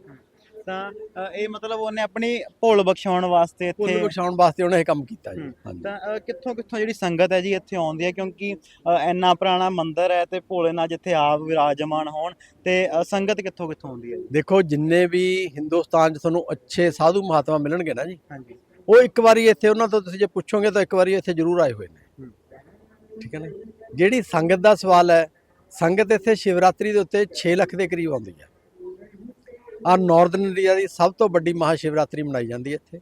B: ਤਾਂ ਇਹ ਮਤਲਬ ਉਹਨੇ ਆਪਣੀ ਭੁੱਲ ਬਖਸ਼ਾਉਣ ਵਾਸਤੇ
A: ਭੁੱਲ
B: ਇੱਥੇ
A: ਬਖਸ਼ਾਉਣ ਵਾਸਤੇ ਉਹਨੇ ਇਹ ਕੰਮ ਕੀਤਾ ਜੀ।
B: ਤਾਂ ਕਿੱਥੋਂ ਕਿੱਥੋਂ ਜਿਹੜੀ ਸੰਗਤ ਹੈ ਜੀ ਇੱਥੇ ਆਉਂਦੀ ਹੈ? ਕਿਉਂਕਿ ਇੰਨਾ ਪੁਰਾਣਾ ਮੰਦਿਰ ਹੈ ਤੇ ਭੋਲੇਨਾਥ ਜਿੱਥੇ ਆਪ ਵਿਰਾਜਮਾਨ ਹੋਣ ਤੇ ਸੰਗਤ ਕਿੱਥੋਂ ਕਿੱਥੋਂ ਆਉਂਦੀ ਹੈ
A: ਦੇਖੋ ਜਿੰਨੇ ਵੀ ਹਿੰਦੁਸਤਾਨ 'ਚ ਤੁਹਾਨੂੰ ਅੱਛੇ ਸਾਧੂ ਮਹਾਤਮਾ ਮਿਲਣਗੇ ਨਾ ਜੀ
B: ਹਾਂਜੀ।
A: ਉਹ ਇੱਕ ਵਾਰੀ ਇੱਥੇ ਉਹਨਾਂ ਤੋਂ ਤੁਸੀਂ ਜੇ ਪੁੱਛੋਗੇ ਤਾਂ ਇੱਕ ਵਾਰੀ ਇੱਥੇ ਜ਼ਰੂਰ ਆਏ ਹੋਏ ਨੇ। ਠੀਕ ਹੈ ਨਾ? ਜਿਹੜੀ ਸੰਗਤ ਦਾ ਸਵਾਲ ਹੈ ਸੰਗਤ ਇੱਥੇ ਸ਼ਿਵਰਾਤਰੀ ਦੇ ਉੱਤੇ 6 ਲੱਖ ਦੇ ਕਰੀਬ ਆਉਂਦੀ ਹੈ। ਆ ਨਾਰਥਰਨ ਇੰਡੀਆ ਦੀ ਸਭ ਤੋਂ ਵੱਡੀ ਮਹਾ ਸ਼ਿਵਰਾਤਰੀ ਮਨਾਈ ਜਾਂਦੀ ਹੈ ਇੱਥੇ।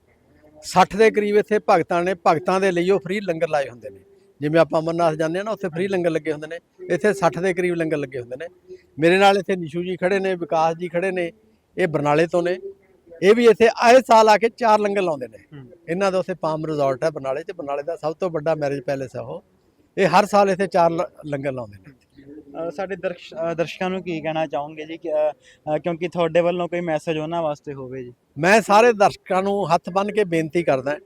A: 60 ਦੇ ਕਰੀਬ ਇੱਥੇ ਭਗਤਾਂ ਨੇ ਭਗਤਾਂ ਦੇ ਲਈ ਉਹ ਫ੍ਰੀ ਲੰਗਰ ਲਾਏ ਹੁੰਦੇ ਨੇ। ਜਿਵੇਂ ਆਪਾਂ ਅਮਰਨਾਥ ਜਾਂਦੇ ਆ ਨਾ ਉੱਥੇ ਫ੍ਰੀ ਲੰਗਰ ਲੱਗੇ ਹੁੰਦੇ ਨੇ। ਇੱਥੇ 60 ਦੇ ਕਰੀਬ ਲੰਗਰ ਲੱਗੇ ਹੁੰਦੇ ਨੇ। ਮੇਰੇ ਨਾਲ ਇੱਥੇ ਨਿਸ਼ੂ ਜੀ ਖੜੇ ਨੇ ਵਿਕਾਸ ਜੀ ਖੜੇ ਨੇ ਇਹ ਬਰਨਾਲੇ ਤੋਂ ਨੇ। ਇਹ ਵੀ ਇੱਥੇ ਆਏ ਸਾਲ ਆ ਕੇ ਚਾਰ ਲੰਗਰ ਲਾਉਂਦੇ ਨੇ। ਇਹਨਾਂ ਦਾ ਉੱਥੇ ਪਾਮ ਰਿਜ਼ੋਰਟ ਹੈ ਬਰਨਾਲੇ 'ਚ। ਬਰਨਾਲੇ ਦਾ ਸਭ ਤੋਂ ਵੱਡਾ ਮੈਰਿਜ ਪੈਲੇਸ ਹੈ ਉਹ। ਇਹ ਹਰ ਸਾਲ ਇੱਥੇ ਚਾਰ ਲੰਗਰ ਲਾਉਂਦੇ ਨੇ।
B: ਸਾਡੇ ਦਰਸ਼ਕਾਂ ਨੂੰ ਕੀ ਕਹਿਣਾ ਚਾਹੋਗੇ ਜੀ? ਕਿਉਂਕਿ ਤੁਹਾਡੇ ਵੱਲੋਂ ਕੋਈ ਮੈਸੇਜ ਉਹਨਾਂ ਵਾਸਤੇ ਹੋਵੇ ਜੀ?
A: ਮੈਂ ਸਾਰੇ ਦਰਸ਼ਕਾਂ ਨੂੰ ਹੱਥ ਬੰਨ੍ਹ ਕੇ ਬੇਨਤੀ ਕਰਦਾ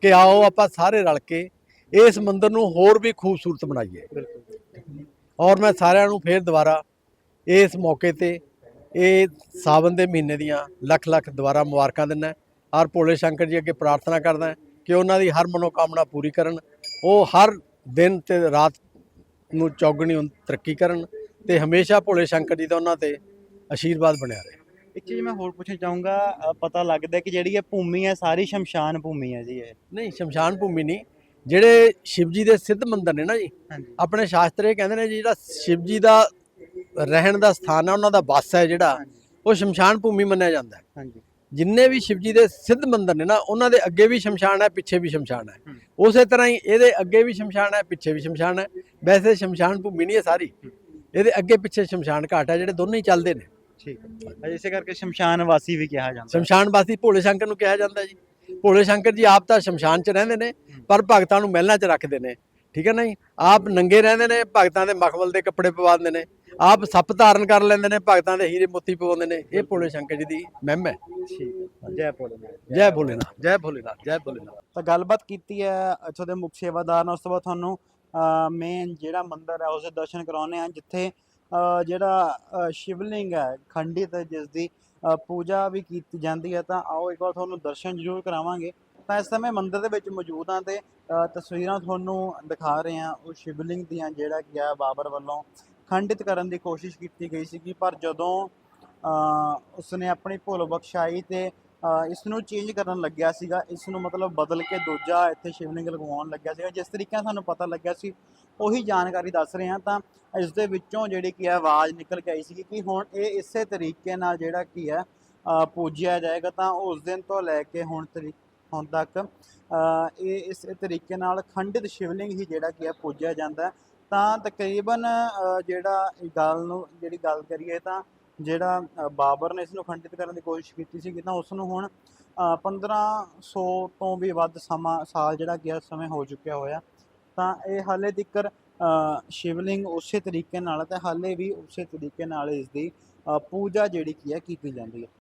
A: ਕਿ ਆਓ ਆਪਾਂ ਸਾਰੇ ਰਲ ਕੇ ਇਸ ਮੰਦਿਰ ਨੂੰ ਹੋਰ ਵੀ ਖੂਬਸੂਰਤ ਬਣਾਈਏ। ਔਰ ਮੈਂ ਸਾਰਿਆਂ ਨੂੰ ਫੇਰ ਦੁਬਾਰਾ ਇਸ ਮੌਕੇ ਤੇ ਇਹ ਸਾਵਨ ਦੇ ਮਹੀਨੇ ਦੀਆਂ ਲੱਖ ਲੱਖ ਦੁਬਾਰਾ ਮੁਬਾਰਕਾਂ ਦਿੰਦਾ ਔਰ ਭੋਲੇ ਸ਼ੰਕਰ ਜੀ ਅੱਗੇ ਪ੍ਰਾਰਥਨਾ ਕਰਦਾ ਕਿ ਉਹਨਾਂ ਦੀ ਹਰ ਮਨੋਕਾਮਨਾ ਪੂਰੀ ਕਰਨ। ਉਹ ਹਰ ਦਿਨ ਤੇ ਰਾਤ ਨੂੰ ਚੌਗਣੀ ਤਰੱਕੀ ਕਰਨ ਤੇ ਹਮੇਸ਼ਾ ਭੋਲੇ ਸ਼ੰਕਰ ਜੀ ਦਾ ਉਹਨਾਂ ਤੇ ਆਸ਼ੀਰਵਾਦ ਬਣਿਆ ਰਹੇ।
B: ਇੱਕ ਚੀਜ਼ ਮੈਂ ਹੋਰ ਪੁੱਛਣਾ ਚਾਹੂੰਗਾ ਪਤਾ ਲੱਗਦਾ ਕਿ ਜਿਹੜੀ ਇਹ ਭੂਮੀ ਹੈ ਸਾਰੀ ਸ਼ਮਸ਼ਾਨ ਭੂਮੀ ਹੈ ਜੀ ਇਹ।
A: ਨਹੀਂ ਸ਼ਮਸ਼ਾਨ ਭੂਮੀ ਨਹੀਂ। ਜਿਹੜੇ ਸ਼ਿਵ ਜੀ ਦੇ ਸਿੱਧ ਮੰਦਰ ਨੇ ਨਾ ਜੀ ਆਪਣੇ ਸ਼ਾਸਤਰ ਇਹ ਕਹਿੰਦੇ ਨੇ ਜੀ ਜਿਹੜਾ ਸ਼ਿਵ ਜੀ ਦਾ ਰਹਿਣ ਦਾ ਸਥਾਨ ਹੈ ਉਹਨਾਂ ਦਾ ਵਾਸ ਹੈ ਜਿਹੜਾ ਉਹ ਸ਼ਮਸ਼ਾਨ ਭੂਮੀ ਮੰਨਿਆ ਜਾਂਦਾ ਹੈ।
B: ਹਾਂਜੀ।
A: ਜਿੰਨੇ ਵੀ ਸ਼ਿਵ ਜੀ ਦੇ ਸਿੱਧ ਮੰਦਰ ਨੇ ਨਾ ਉਹਨਾਂ ਦੇ ਅੱਗੇ ਵੀ ਸ਼ਮਸ਼ਾਨ ਹੈ ਪਿੱਛੇ ਵੀ ਸ਼ਮਸ਼ਾਨ ਹੈ। ਉਸੇ ਤਰ੍ਹਾਂ ਹੀ ਇਹਦੇ ਅੱਗੇ ਵੀ ਸ਼ਮਸ਼ਾਨ ਹੈ ਪਿੱਛੇ ਵੀ ਸ਼ਮਸ਼ਾਨ ਹੈ। ਵੈਸੇ ਸ਼ਮਸ਼ਾਨ ਭੂਮੀ ਨਹੀਂ ਹੈ ਸਾਰੀ। ਇਹਦੇ ਅੱਗੇ ਪਿੱਛੇ ਸ਼ਮਸ਼ਾਨ ਘਾਟ ਹੈ ਜਿਹੜੇ ਦੋਨੋਂ ਹੀ ਚੱਲਦੇ ਨੇ।
B: ਠੀਕ ਹੈ। ਇਸੇ ਕਰਕੇ ਸ਼ਮਸ਼ਾਨ ਵਾਸੀ ਵੀ ਕਿਹਾ ਜਾਂਦਾ।
A: ਸ਼ਮਸ਼ਾਨ ਵਾਸੀ ਭੋਲੇ ਸ਼ੰਕਰ ਨੂੰ ਕਿਹਾ ਜਾਂਦਾ ਜੀ। ਭੋਲੇ ਸ਼ੰਕਰ ਜੀ ਆਪ ਤਾਂ ਸ਼ਮਸ਼ਾਨ 'ਚ ਰਹਿੰਦੇ ਨੇ ਪਰ ਭਗਤਾਂ ਨੂੰ ਮਹਿਲਾਂ 'ਚ ਰੱਖਦੇ ਨੇ। ਠੀਕ ਹੈ ਨਾ ਜੀ? ਆਪ ਨੰਗੇ ਰਹਿੰਦੇ ਨੇ ਭਗਤਾਂ ਦੇ ਮਖਮਲ ਦੇ ਕੱਪੜੇ ਪਵਾਉਂਦੇ ਨੇ। ਆਪ ਸੱਪ ਧਾਰਨ ਕਰ ਲੈਂਦੇ ਨੇ ਭਗਤਾਂ ਦੇ ਹੀਰੇ ਮੋਤੀ ਪਵਾਉਂਦੇ ਨੇ। ਇਹ ਭੋਲੇ ਸ਼ੰਕਰ ਜੀ ਦੀ ਮਹਿਮ ਹੈ।
B: ਠੀਕ ਹੈ। ਜੈ ਭੋਲੇਨਾਥ
A: ਜੈ ਭੋਲੇਨਾਥ ਜੈ ਭੋਲੇਨਾਥ ਜੈ ਭੋਲੇਨਾਥ
B: ਤਾਂ ਗੱਲਬਾਤ ਕੀਤੀ ਹੈ ਇੱਥੋਂ ਦੇ ਮੁੱਖ ਸੇਵਾਦਾਰ ਨਾਲ। ਉਸ ਤੋਂ ਬਾਅਦ ਤੁਹਾਨੂੰ ਮੇਨ ਜਿਹੜਾ ਮੰਦਿਰ ਹੈ ਉਸਦੇ ਦਰਸ਼ਨ ਕਰਾਉਣੇ ਆ ਜਿੱਥੇ ਜਿਹੜਾ ਸ਼ਿਵਲਿੰਗ ਹੈ ਖੰਡਿਤ ਜਿਸ ਦੀ ਪੂਜਾ ਵੀ ਕੀਤੀ ਜਾਂਦੀ ਹੈ। ਤਾਂ ਆਓ ਇੱਕ ਵਾਰ ਤੁਹਾਨੂੰ ਦਰਸ਼ਨ ਜ਼ਰੂਰ ਕਰਾਵਾਂਗੇ। ਤਾਂ ਇਸ ਸਮੇਂ ਮੰਦਿਰ ਦੇ ਵਿੱਚ ਮੌਜੂਦ ਹਾਂ ਤੇ ਤਸਵੀਰਾਂ ਤੁਹਾਨੂੰ ਦਿਖਾ ਰਹੇ ਹਾਂ। ਉਹ ਸ਼ਿਵਲਿੰਗ ਦੀਆਂ ਜਿਹੜਾ ਕਿ ਆ ਬਾਬਰ ਵੱਲੋਂ ਖੰਡਿਤ ਕਰਨ ਦੀ ਕੋਸ਼ਿਸ਼ ਕੀਤੀ ਗਈ ਸੀਗੀ, ਪਰ ਜਦੋਂ ਉਸਨੇ ਆਪਣੀ ਭੁੱਲ ਬਖਸ਼ਾਈ ਤੇ ਇਸ ਨੂੰ ਚੇਂਜ ਕਰਨ ਲੱਗਿਆ ਸੀਗਾ ਇਸ ਨੂੰ ਮਤਲਬ ਬਦਲ ਕੇ ਦੂਜਾ ਇੱਥੇ ਸ਼ਿਵਲਿੰਗ ਲਗਵਾਉਣ ਲੱਗਿਆ ਸੀਗਾ। ਜਿਸ ਤਰੀਕੇ ਨਾਲ ਸਾਨੂੰ ਪਤਾ ਲੱਗਿਆ ਸੀ, ਉਹੀ ਜਾਣਕਾਰੀ ਦੱਸ ਰਹੇ ਹਾਂ ਤਾਂ ਇਸ ਦੇ ਵਿੱਚੋਂ ਜਿਹੜੀ ਕੀ ਹੈ ਆਵਾਜ਼ ਨਿਕਲ ਕੇ ਆਈ ਸੀਗੀ ਕਿ ਹੁਣ ਇਹ ਇਸੇ ਤਰੀਕੇ ਨਾਲ ਜਿਹੜਾ ਕੀ ਹੈ ਪੂਜਿਆ ਜਾਏਗਾ ਤਾਂ ਉਸ ਦਿਨ ਤੋਂ ਲੈ ਕੇ ਹੁਣ ਤਰੀਕ ਹੁਣ ਤੱਕ ਇਹ ਇਸ ਤਰੀਕੇ ਨਾਲ ਖੰਡਿਤ ਸ਼ਿਵਲਿੰਗ ਹੀ ਜਿਹੜਾ ਕੀ ਹੈ ਪੂਜਿਆ ਜਾਂਦਾ ਤਾਂ ਤਕਰੀਬਨ ਜਿਹੜਾ ਗੱਲ ਨੂੰ ਜਿਹੜੀ ਗੱਲ ਕਰੀਏ ਤਾਂ ਜਿਹੜਾ ਬਾਬਰ ਨੇ ਇਸ ਨੂੰ ਖੰਡਿਤ ਕਰਨ ਦੀ ਕੋਸ਼ਿਸ਼ ਕੀਤੀ ਸੀ ਤਾਂ ਉਸ ਨੂੰ ਹੁਣ ਅ, 1500 ਤੋਂ ਵੀ ਵੱਧ ਸਮਾਂ ਸਾਲ ਜਿਹੜਾ ਗਿਆ ਸਮੇਂ ਹੋ ਚੁੱਕਿਆ ਹੋਇਆ ਤਾਂ ਇਹ ਹਾਲੇ ਤੱਕ ਸ਼ਿਵਲਿੰਗ ਉਸੇ ਤਰੀਕੇ ਨਾਲ ਹੈ ਤੇ ਹਾਲੇ ਵੀ ਉਸੇ ਤਰੀਕੇ ਨਾਲ ਇਸ ਦੀ ਪੂਜਾ ਜਿਹੜੀ ਕੀ ਹੈ ਕੀਤੀ ਜਾਂਦੀ ਹੈ।